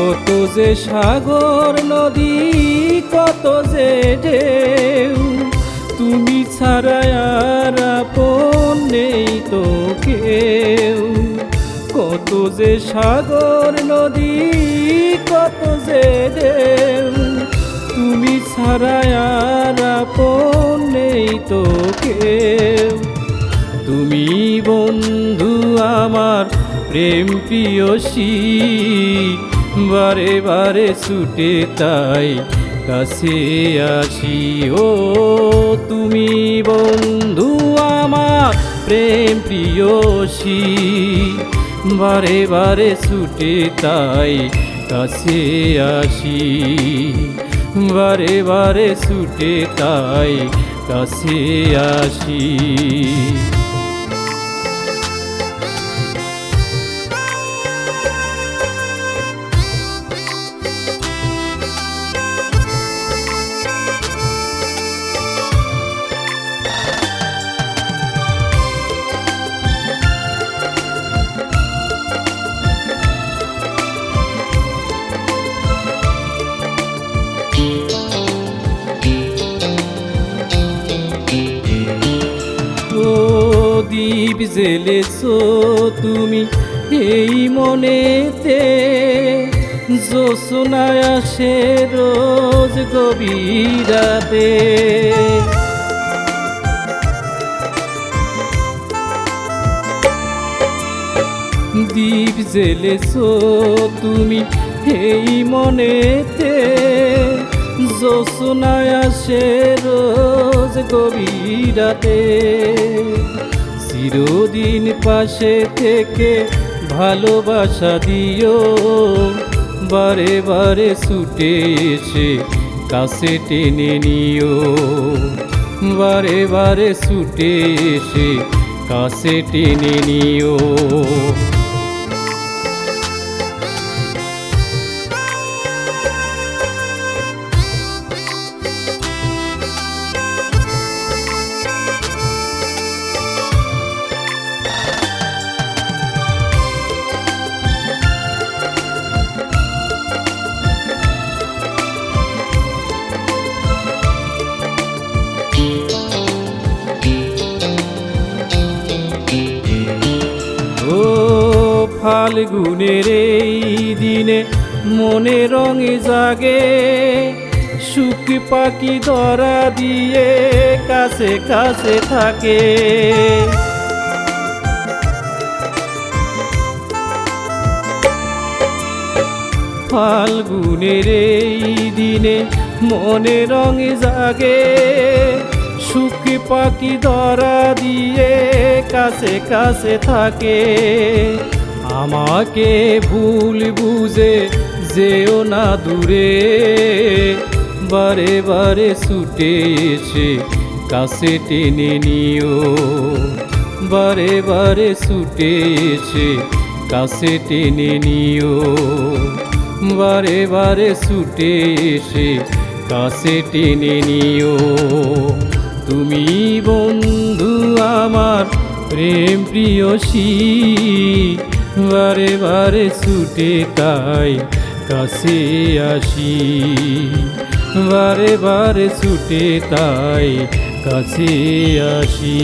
কত যে সাগর, নদী, কত যে ঢেউ। তুমি ছাড়া আর আপন নেই তো কেউ। কত যে সাগর, নদী, কত যে ঢেউ। তুমি ছাড়া আর আপন নেই তো কেউ। তুমি বন্ধু আমার প্রেম প্রিয়সী। বারে বারে ছুটে তাই কাছে আসি। ও তুমি বন্ধু আমার প্রেম প্রিয়সী। বারে বারে ছুটে তাই কাছে আসি। বারে বারে ছুটে তাই কাছে আসি। দ্বীপ জেলেছো তুমি এই মনেতে। জোসনায় আসে রোজ গভীরাতে। দ্বীপ জেলেছো তুমি এই মনেতে। জোসনায় আসে রোজ গভীরাতে। চিরদিন পাশে থেকে ভালোবাসা দিও। বারে বারে ছুটে এসে কাছে টেনে নিও। বারে বারে ছুটে এসে কাছে টেনে নিও। ফাল্গুনের এই দিনে মনে রঙে জাগে, সুখ পাখি ধরা দিয়ে কাছে কাছে থাকে। ফাল্গুনের এই দিনে মনে রঙে জাগে, সুখ পাখি ধরা দিয়ে কাছে কাছে থাকে। আমাকে ভুল বুঝে যেও না দূরে। বারে বারে ছুটে এসে কাছে টেনে নিও। বারে বারে ছুটে এসে কাছে টেনে নিও। বারে বারে ছুটে এসে কাছে টেনে নিও। তুমি বন্ধু আমার প্রেম প্রিয়সী বারে বারে ছুটে তাই কাছে আসি। বারে বারে ছুটে তাই কাছে আসি।